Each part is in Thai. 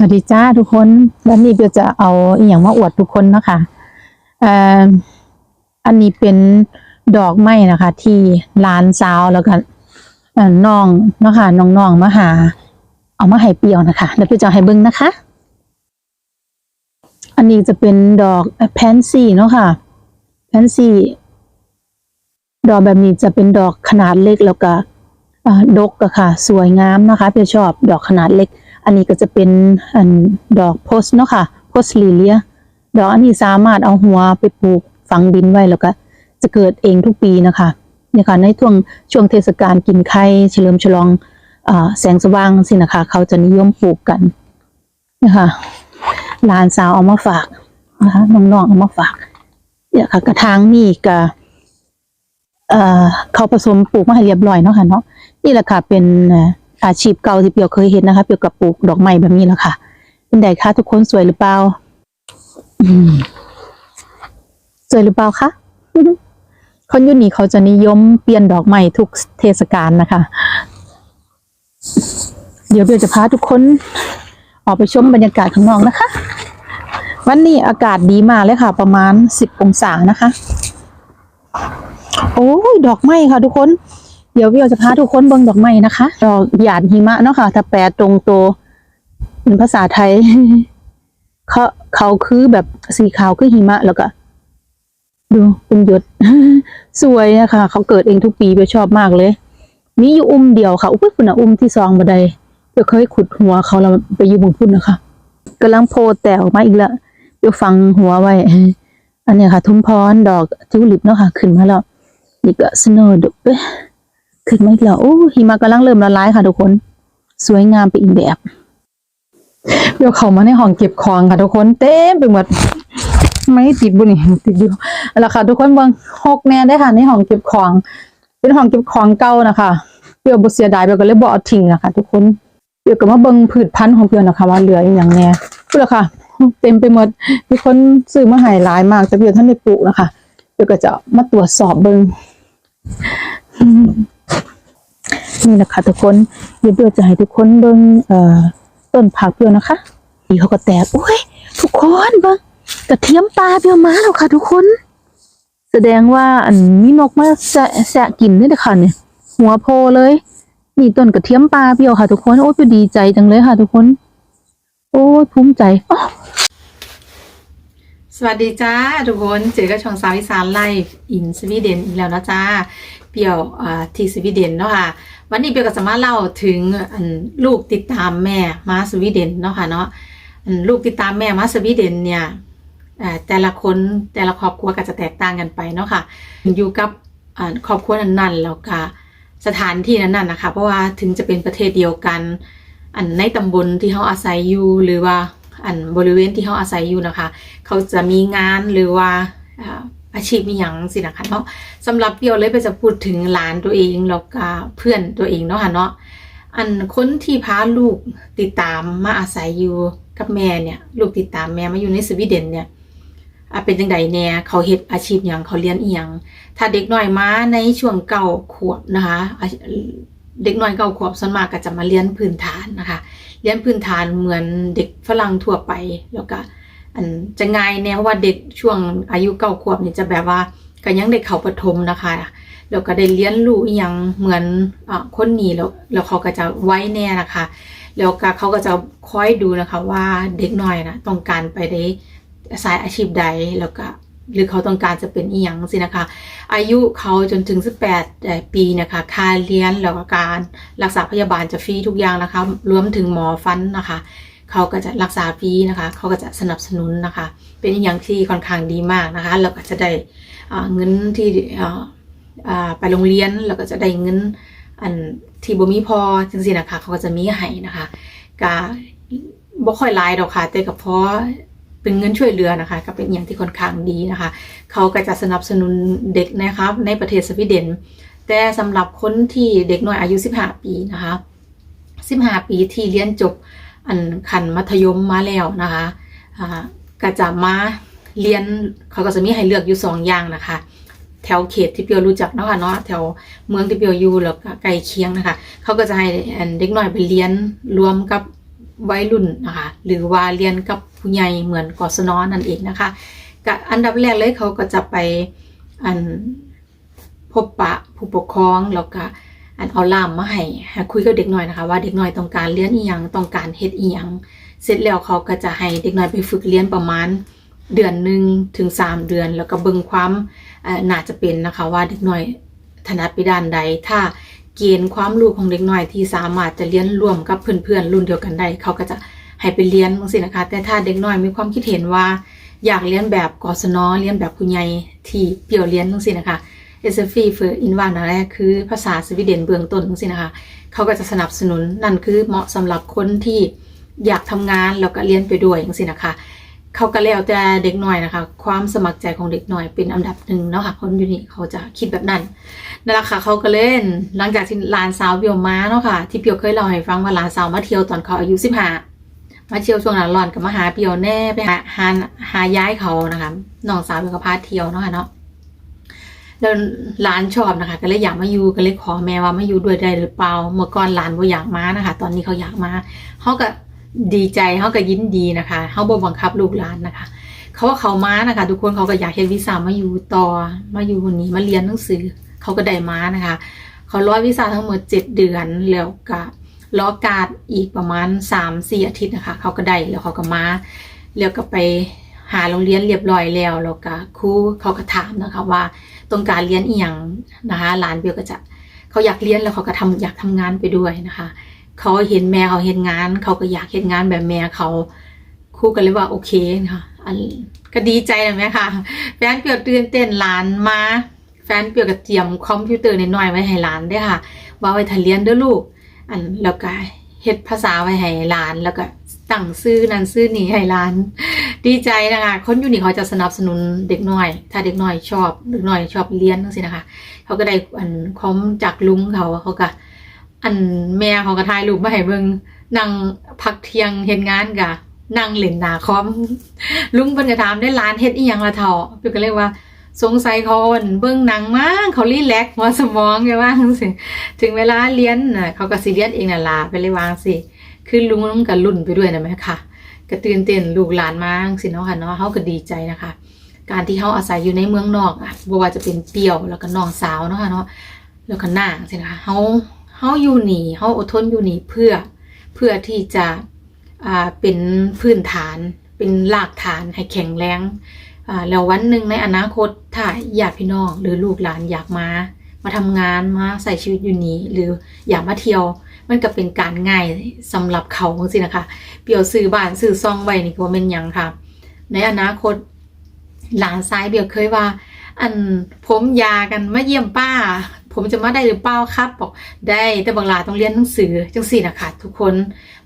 สวัสดีจ้าทุกคนวันนี้เปียวจะเอาอหย่างมาอวดทุกคนเนาะคะเอ่ออันนี้เป็นดอกไม้นะคะ ที่หลานสาวแล้วก็เอ่อน้องเนาะค่ะน้องๆมาหา เอามาให้เปียวนะคะเดี๋ยวเปียวจะให้เบิ้งนะคะ อันนี้จะเป็นดอกแพนซี่เนาะค่ะแพนซี่ดอกแบบนี้จะเป็นดอกขนาดเล็กแล้วก็อ่าดกอะค่ะ สวยงามนะคะเปียวชอบดอกขนาดเล็ก อันนี้ก็จะเป็นอันดอกโพสเนาะค่ะโพสลิเลียดอกอันนี้สามารถเอาหัวไปปลูกฝังดินไว้แล้วก็จะเกิดเองทุกปีนะคะเนี่ยค่ะในช่วงช่วงเทศกาลกินไข่เฉลิมฉลองอแสงสว่างสินะคะ เขาจะนิยมปลูกกันนะคะหลานสาวเอามาฝากนะคะน้องๆเอามาฝากเนี่ยค่ะกระถางนี่ก็เอ่อเขาผสมปลูกมาให้เรียบร้อยเนาะค่ะเนาะนี่แหละค่ะเป็น อาชีพเก่าที่เปียวเคยเห็นนะคะ เปียวกับปลูกดอกไม้แบบนี้แหละค่ะ เป็นไดคะทุกคนสวยหรือเปล่าสวยหรือเปล่าคะคนยุคนี้เขาจะนิยมเปลี่ยนดอกไม้ทุกเทศกาลนะคะ เดี๋ยวเบียวจะพาทุกคนออกไปชมบรรยากาศข้างนอกนะคะ วันนี้อากาศดีมากเลยค่ะ ประมาณสิบองศานะคะ โอ้ยดอกไม้ค่ะทุกคน เดี๋ยวเบียวจะพาทุกคนเบิ่งดอกไม้นะคะ ดอกหยาดหิมะเนาะค่ะ ถ้าแปลตรงตัวเป็นภาษาไทย เขาเขาคือแบบสีขาวคือหิมะแล้วก็ดูเป็นหยดสวยนะคะเขาเกิดเองทุกปีเบลชอบมากเลย มีอยู่อุ้มเดียวค่ะ อุ้ยคุณนะอุ้มที่ซองบันไดเบลเคยขุดหัวเขาแล้วไปอยืมบุญพุ่นนะคะกำลังโพแตกออกมาอีกแล้วเบลฟังหัวไว้ อันนี้ค่ะ ทุ่มพรดอกทิวลิปเนาะค่ะ ขึ้นมาแล้วนี่ก็สโนว์ดเอ้ย ขึ้นมาอีกแล้วโอ้หิมะกำลังเริ่มละลายค่ะทุกคน สวยงามไปอีกแบบเบลเขามาในห้องเก็บของค่ะทุกคน เต็มไปหมดไม่ติดบุนี่ติดอยู่แล้วค่ะ ทุกคนเบิ่งหกแน่ได้ค่ะในห้องเก็บของ เป็นห้องเก็บของเก่านะคะเปียวบ่เสียดายเปียวก็เลยบ่อาทิ้งนะคะทุกคนเปียวก็มาเบิ่งพืชพันธุ์ของเปียวนะคะ ว่าเหลืออีหยังแน่พูดแล้วค่ะ เต็มไปหมดมีคนซื้อมาให้หลายมากแต่เปียวท่านได้ปลูกนะคะเปียวก็จะมาตรวจสอบเบิ่ง นี่นะคะทุกคนเดี๋ยวเปียวจะให้ทุกคนเบิ่งเอ่อต้นผักเปียวนะคะดีเขาก็แตกโอ้ยทุกคนเบิ่งกระเทียมปลาเปียวมาแล้วค่ะ ทุกคน แสดงว่าอันมีนกมาแสะแสะกินนี่เด้อค่ะเนี่ยหัวโพเลยนี่ต้นกระเทียมปลาเปียวค่ะ ทุกคนโอ้ยดีใจจังเลยค่ะ ทุกคน โอ้ยภูมิใจอ้อ สวัสดีจ้าทุกคนเจอกับช่องสาวอีสานไลฟ์อินสวีเดนอีกแล้วนะจ้าเปียวที่สวีเดนเนาะค่ะวันนี้เปียวก็จะมาเล่าถึงลูกติดตามแม่มาสวีเดนเนาะค่ะเนาะลูกติดตามแม่มาสวีเดนเนี่ยแต่ละคนแต่ละครอบครัวก็จะแตกต่างกันไปเนาะค่ะอยู่กับครอบครัวนั้นๆแล้วก็สถานที่นั้นๆนะคะเพราะว่าถึงจะเป็นประเทศเดียวกันอันในตำบลที่เขาอาศัยอยู่หรือว่า อันบริเวณที่เขาอาศัยอยู่นะคะ เขาจะมีงานหรือว่าอาชีพมีอย่างสินะคะเนาะสำหรับเปียวเลยไปจะพูดถึงหลานตัวเองแล้วก็เพื่อนตัวเองเนาะค่ะเนาะอันคนที่พาลูกติดตามมาอาศัยอยู่กับแม่เนี่ย ลูกติดตามแม่มาอยู่ในสวีเดนเนี่ยอะเป็นจังใดแน่เขาเฮ็ดอาชีพอย่างเขาเรียนอีหยังถ้าเด็กน้อยมาในช่วงเก่าขวบนะคะ เด็กน้อยเก่าขวบส่วนมากก็จะมาเรียนพื้นฐานนะคะ เรียนพื้นฐานเหมือนเด็กฝรั่งทั่วไปแล้วก็อันจะง่ายแน่เพราะว่าเด็กช่วงอายุเก้าขวบเนี่ยจะแบบว่าก็ยังเด็กเขาประถมนะคะแล้วก็ได้เรียนรู้อหยังเหมือนอ่าคนนี้แล้วแล้วเขาก็จะไว้แน่นะคะ แล้วก็เขาก็จะคอยดูนะคะว่าเด็กน้อยนะต้องการไปในสายอาชีพใดแล้วก็ หรือเขาต้องการจะเป็นอีหยังสินะคะ อายุเขาจนถึง 18 ปีนะคะค่าเรียนแล้วก็การรักษาพยาบาลจะฟรีทุกอย่างนะคะ รวมถึงหมอฟันนะคะ เขาก็จะรักษาฟรีนะคะ เขาก็จะสนับสนุนนะคะ เป็นอย่างที่ค่อนข้างดีมากนะคะแล้วก็จะได้เงินที่ไปโรงเรียนแล้วก็จะได้เงินอันที่บ่มีพอจังซี่นะคะ เขาก็จะมีให้นะคะก็บ่ค่อยหลายดอกค่ะแต่ก็พอ เป็นเงินช่วยเหลือนะคะ ก็เป็นอย่างที่ค่อนข้างดีนะคะ เขาก็จะสนับสนุนเด็กนะคะในประเทศสวีเดน แต่สำหรับคนที่เด็กน้อยอายุ 15 ปีนะคะ15 ปีที่เรียนจบอันขันมัธยมมาแล้วนะคะก็จะมาเรียนเขาก็จะมีให้เลือกอยู่สองอย่างนะคะแถวเขตที่เปียวรู้จักนะคะเนาะแถวเมืองที่เปียวอยู่แล้วก็ใกล้เคียงนะคะ เขาก็จะให้เด็กน้อยไปเรียนรวมกับวัยรุ่นนะคะ หรือว่าเรียนกับ ผู้ใหญ่เหมือนกศนนั่นเองนะคะก็อันดับแรกเลยเขาก็จะไปอันพบปะผู้ปกครองแล้วก็อันเอาล่ามมาให้คุยกับเด็กหน่อยนะคะ ว่าเด็กหน่อยต้องการเรียนอีหยังต้องการเฮ็ดอีหยังเสร็จแล้วเขาก็จะให้เด็กน้อยไปฝึกเรียนประมาณเดือนหนึ่งถึงสามเดือน แล้วก็เบิ่งความเอ่อน่าจะเป็นนะคะ ว่าเด็กน้อยถนัดไปด้านใด ถ้าเกณฑ์ความรู้ของเด็กน้อยที่สามารถจะเรียนร่วมกับเพื่อนๆรุ่นเดียวกันได้เขาก็จะ ให้ไปเรียนจังซี่นะคะ แต่ถ้าเด็กน้อยมีความคิดเห็นว่า อยากเรียนแบบกศนเรียนแบบคุณใหญ่ที่เปี่ยวเรียนจังซี่นะคะ s f เฟอร์อินวานแรกคือภาษาสวีเดนเบื้องต้นจังซี่นะคะ เขาก็จะสนับสนุนนั่นคือเหมาะสำหรับคนที่อยากทำงานแล้วก็เรียนไปด้วยจังซี่นะคะเขาก็แล้วแต่เด็กหน่อยนะคะ ความสมัครใจของเด็กหน่อยเป็นอันดับหนึ่งเนาะค่ะคนอยู่นี่เขาจะคิดแบบนั้นนั่นแหละค่ะเขาก็เล่นหลังจากที่หลานสาวเปียวมาเนาะค่ะที่เปียวเคยเล่าให้ฟังว่าหลานสาวมาเที่ยวตอนเขาอายุสิบห้า มาเที่ยวช่วงหน้าร้อนกับมาหาเปียวแน่ไปหาหาหาย้ายเขานะคะน้องสาวเปียวก็พาเที่ยวเนาะค่ะเนาะแล้วหลานชอบนะคะ ก็เลยอยากมาอยู่ก็เลยขอแม่ว่ามาอยู่ด้วยได้หรือเปล่า เมื่อก่อนหลานบ่าอยากมานะคะ ตอนนี้เขาอยากมาเขาก็ดีใจเขาก็ยินดีนะคะเขาบ่บังคับลูกหลานนะคะ เขาว่าเขามานะคะ ทุกคนเขาก็อยากเฮ็ดวีซ่ามาอยู่ต่อมาอยู่คนนี้มาเรียนหนังสือ เขาก็ได้มานะคะ เขาร้อยวีซ่าทั้งหมดเจ็ดเดือนแล้วก็ รอกาดอีกประมาณสามสี่อาทิตย์นะคะ เขาก็ได้แล้วเขาก็มาแล้วก็ไปหาโรงเรียนเรียบร้อยแล้วแล้วก็ครูเขาก็ถามนะคะว่าต้องการเรียนอีหยังนะคะหลานเบลก็จะเขาอยากเรียนแล้วเขาก็ทำอยากทำงานไปด้วยนะคะเขาเห็นแม่เขาเห็นงาน เขาก็อยากเห็นงานแบบแม่เขาครูกันเลยว่าโอเคนะคะอันก็ดีใจนะแม่ค่ะแฟนเปียวตื่นเต้นหลานมาแฟนเปียวก็เตรียมคอมพิวเตอร์น้อยไว้ให้หลานด้วยค่ะว่าไว้ทาเรียนเด้อลูก อันแล้วก็เฮ็ดภาษาไว้ให้หลานแล้วก็ตั้งซื้อนั้นซื้อนี้ให้หลาน ดีใจนะคะคนอยู่นี่เขาจะสนับสนุนเด็กน้อย ถ้าเด็กน้อยชอบเด็กน้อยชอบเรียนจังซี่นะคะ เขาก็ได้อันคอมจากลุงเขาเขาก็อันแม่เขาก็ถ่ายรูปมาให้เบิ่งนั่งพักเที่ยงเฮ็ดงานกะนั่งเล่นหนาคอมลุงเพิ่นก็ถามได้ร้านเฮ็ดอีหยังละเฒ่าเพิ่นก็เลยว่า สงสัยเขาอั่นเบิ่งหนังมั้งเขารีแลกหัวสมองไงว่างซี่ถึงเวลาเรียนน่ะเขาก็สิเรียนเองน่ะล่ะไปเลยวางสิคือลุงลุงก็ลุ้นไปด้วยนะแม่ค่ะก็ตื่นเต้นลูกหลานมาจังซี่เนาะค่ะเนาะเฮาก็ดีใจนะคะ การที่เฮาอาศัยอยู่ในเมืองนอกอะบ่ว่าจะเป็นเปี่ยวแล้วก็น้องสาวเนาะค่ะเนาะแล้วก็นางใช่นะคะเฮาเฮาอยู่หนีเฮาอดทนอยู่หนีเพื่อเพื่อที่จะอ่าเป็นพื้นฐานเป็นรากฐานให้แข็งแรง แล้ววันหนึ่งในอนาคตถ้าญาติพี่น้องหรือลูกหลานอยากมา มาทำงานมาใส่ชีวิตอยู่นี่หรืออยากมาเที่ยว มันก็เป็นการง่ายสำหรับเขาสินะคะ เปียวซื้อบ้านซื้อซองไว้นี่ก็บ่แม่นยังค่ะ ในอนาคตหลานซ้ายเบียวเคยว่า อันผมยากันมาเยี่ยมป้า ผมจะมาได้หรือเปล่าครับบอกได้แต่บางหลานต้องเรียนหนังสือจังสี่นะคะทุกคน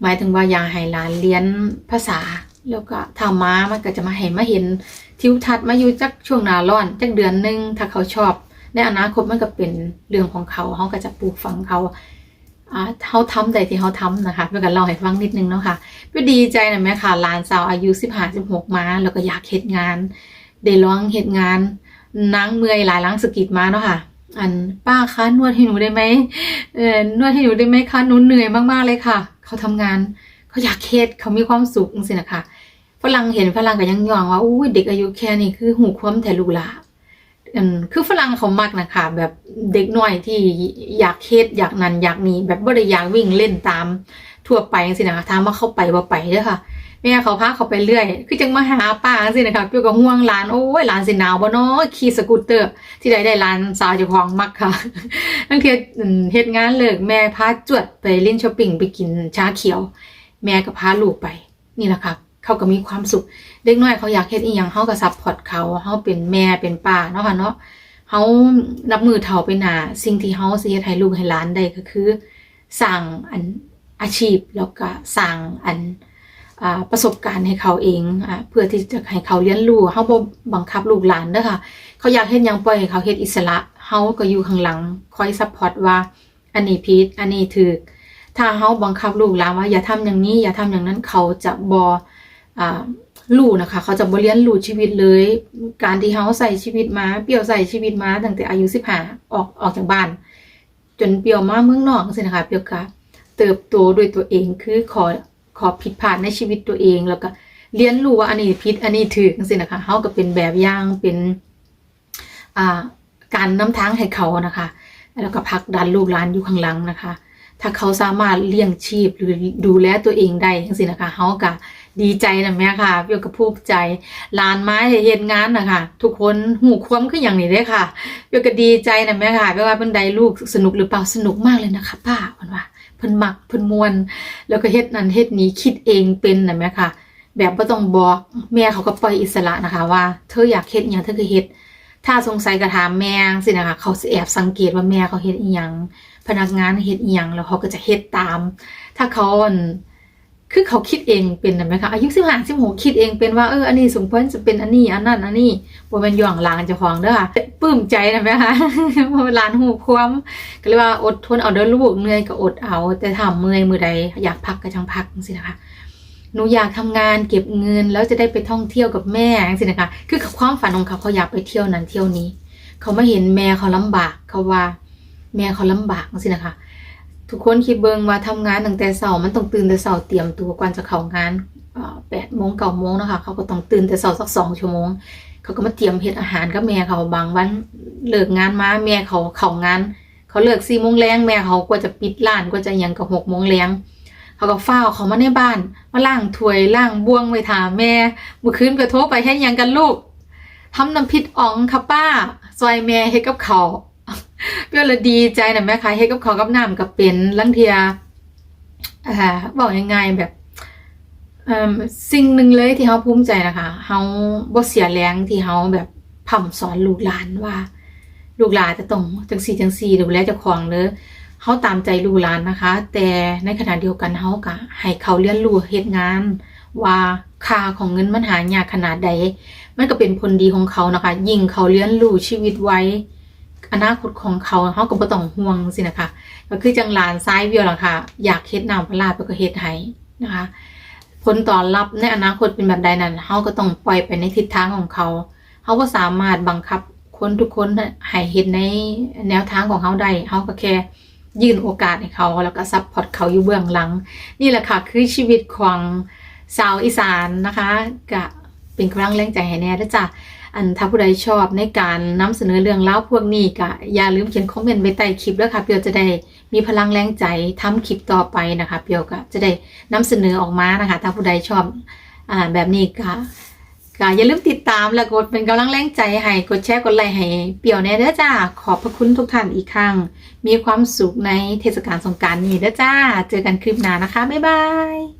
หมายถึงว่าอยาให้หลานเรียนภาษา แล้วก็ถ้ามามันก็จะมาเห็นมาเห็นทิวทัศน์มาอยู่จักช่วงหนาร้อนจักเดือนหนึงถ้าเขาชอบ ในอนาคตมันก็เป็นเรื่องของเขาเขาก็จะปลูกฝังเขาอ่าเขาทำใดที่เขาทำนะคะเพื่อกันเล่าให้ฟังนิดนึงเนาะค่ะก็ดีใจนะแม่ค่ะหลานสาวอายุสิบห้าสิบหกมา แล้วก็อยากเฮ็ดงานได้ลองเฮ็ดงานนางเมื่อยหลายล้างสกิดมาเนาะค่ะอันป้าคะนวดให้หนูได้ไหมเออนวดให้หนูได้ไหมคะหนูเหนื่อยมากๆเลยค่ะ เขาทำงานเขาอยากเฮ็ดเขามีความสุขจังซี่นะคะ ฝรั่งเห็นฝรั่งก็ยังยองว่าอุ้ยเด็กอายุแค่นี้คือหูความแต่ลูกหลาอันคือฝรั่งเขามักนะคะ แบบเด็กน้อยที่อยากเฮ็ดอยากนั่นอยากนี่แบบบ่ได้อยากวิ่งเล่นตามทั่วไปจังซี่นะคะถามว่าเขาไปบ่าไปเด้อค่ะแม่เขาพาเขาไปเรื่อย คือจังมาหาป้าสินะคะเปียวกับห่วงหลานโอ้ยหลานสิหนาวบ่เนาะขี่สกูตเตอร์ ที่ใดได้หลานสาวเจ้าของมักค่ะนั่นคือเฮ็ดงานเลิกแม่พาจวดไปเล่นช้อปปิ้งไปกินชาเขียว แม่ก็พาลูกไปนี่แหละค่ะ เขาก็มีความสุข เด็กน้อยเขาอยากเฮ็ดอีหยังเขาก็ซัพพอร์ตเขาเขาเป็นแม่เป็นป้าเนาะค่ะเนาะเขานับมือเฒ่าไปหนาสิ่งที่เขาเฮ็ดให้ลูกให้หลานได้ก็คือสร้างอันอาชีพแล้วก็สร้างอันอประสบการณ์ให้เขาเองอเพื่อที่จะให้เขาเรียนรู้เฮาบ่บังคับลูกหลานเด้อค่ะ เขาอยากเฮ็ดยังปล่อยให้เขาเฮ็ดอิสระเฮาก็อยู่ข้างหลังคอยซัพพอร์ตว่าอันนี้ผิดอันนี้ถูกถ้าเฮาบังคับลูกหลานว่าอย่าทำอย่างนี้อย่าทำอย่างนั้นเขาจะบ่อารู้นะคะ เขาจะบ่เรียนรู้ชีวิตเลย การที่เฮาใส่ชีวิตมาเปียวใส่ชีวิตมาตั้งแต่อายุ15ออกออกจากบ้าน จนเปียวมาเมืองนอกจังซี่นะคะเปียวก็เติบโตด้วยตัวเองคือขอขอผิดพลาดในชีวิตตัวเองแล้วก็เรียนรู้ว่าอันนี้ผิดอันนี้ถูกจังซี่นะคะเฮาก็เป็นแบบอย่างเป็นอ่าการน้ำทางให้เขานะคะ แล้วก็ผลักดันลูกหลานอยู่ข้างหลังนะคะ ถ้าเขาสามารถเลี้ยงชีพหรือดูแลตัวเองได้จังซี่นะคะเฮาก็ ดีใจนะแม่ค่ะเปียวก็ภูมิใจลานไม้เฮ็ดงานนะคะทุกคนหูความคืออย่างนี้เด้ค่ะเปียวก็ดีใจนะแม่ค่ะไม่ว่าเพิ่นใดลูกสนุกหรือเปล่าสนุกมากเลยนะคะ ป้าเพิ่นว่าเพิ่นมักเพิ่นมวน แล้วก็เฮ็ดนั้นเฮ็ดนี้คิดเองเป็นนะแม่ค่ะ แบบบ่ต้องบอกแม่เขาก็ปล่อยอิสระนะคะ ว่าเธออยากเฮ็ดหยังเธอก็เฮ็ดถ้าสงสัยก็ถามแม่สินะคะเขาแอบสังเกตว่าแม่เขาเฮ็ดอีหยังพนักงานเฮ็ดอีหยังแล้วเขาก็จะเฮ็ดตาม ถ้าเขาน คือเขาคิดเองเป็นนะไหมคะอายุสิบห้าสิบหกคิดเองเป็นว่าเอออันนี้สมควรจะเป็นอันนี้อันนั้นอันนี้บ่แม่นย่องหลางเจ้าของเด้อค่ะปลื้มใจนะแม่คะเพราะว่าหลานหูความก็เลยว่าอดทนเอาเด้อลูกเหนื่อยก็อดเอา แต่ถ้าเมื่อยมือใดอยากพักก็จังพักจังซี่นะคะหนูอยากทำงานเก็บเงินแล้วจะได้ไปท่องเที่ยวกับแม่จังซี่นะคะคือความฝันของเขาเขาอยากไปเที่ยวนั้นเที่ยวนี้ เขามาเห็นแม่เขาลำบากเขาว่า แม่เขาลำบากจังซี่นะคะ ทุกคนคิดเบิงว่าทำงานตั้งแต่เช้ามันต้องตื่นแต่เช้าเตรียมตัวก่อนจะเข้างานแปดโมงเก้าโมงนะคะเขาก็ต้องตื่นแต่เช้าสักสองชั่วโมง เขาก็มาเตรียมเฮ็ดอาหารกับแม่เขาบางวันเลิกงานมาแม่เขาเข้างาน เขาเลิกสี่โมงแรงแม่เขากว่าจะปิดร้านกว่าจะยังก็หกโมงแรงเขาก็ฟ้าเขามาในบ้านมาล้างถ้วยล้างบ้วงไว้ถามแม่เมื่อคืนก็โทรไปให้ยังกันลูกทำน้ำพริกอ่องค่ะป้าซอยแม่เฮ็ดกับเขา เปรี้ยวเลยดีใจนะแม่คะเฮ็ดกับเขากับน้ำกับเป็นลังเทียอ่าบอกยังไงแบบสิ่งหนึ่งเลยที่เฮาภูมิใจนะคะเฮาบ่เสียแรงที่เฮาแบบพร่ำสอนลูกหลานว่า ลูกหลานจะต้องจังซี่จังซี่ดูแลเจ้าของเด้อเฮาตามใจลูกหลานนะคะ แต่ในขณะเดียวกันเฮาก็ให้เขาเรียนรู้เฮ็ดงาน ว่าค่าของเงินมันหายากขนาดใด มันก็เป็นผลดีของเขานะคะ ยิ่งเขาเรียนรู้ชีวิตไว้ อนาคตของเขาเขาก็บ่ต้องห่วงสินะคะ ก็คือจังหลานซ้ายเวียวล่ะค่ะ อยากเฮ็ดน้ำปลาร้าไปก็เฮ็ดให้นะคะ ผลตอบรับในอนาคตเป็นแบบใดนั้นเขาก็ต้องปล่อยไปในทิศทางของเขาเขาก็สามารถบังคับคนทุกคนให้เฮ็ดในแนวทางของเขาได้เขาก็แค่ยื่นโอกาสให้เขา แล้วก็ซัพพอร์ตเขาอยู่เบื้องหลัง นี่แหละค่ะคือชีวิตของสาวอีสานนะคะก็เป็นกำลังแรงใจให้แน่ด้วยจ้ะ อันถ้าผู้ใดชอบในการนำเสนอเรื่องเล่าพวกนี้ก็อย่าลืมเขียนคอมเมนต์ไว้ใต้คลิปแล้วค่ะเปียวจะได้มีพลังแรงใจทำคลิปต่อไปนะคะเปียวก็จะได้นำเสนอออกมานะคะ ถ้าผู้ใดชอบอ่าแบบนี้ก็ก็อย่าลืมติดตามและกดเป็นกำลังแรงใจให้กดแชร์กดไลค์ให้เปียวแน่เด้อจ้า ขอบพระคุณทุกท่านอีกครั้ง มีความสุขในเทศกาลสงกรารนี้เด้อจ้า เจอกันคลิปหน้านะคะ บ๊ายบาย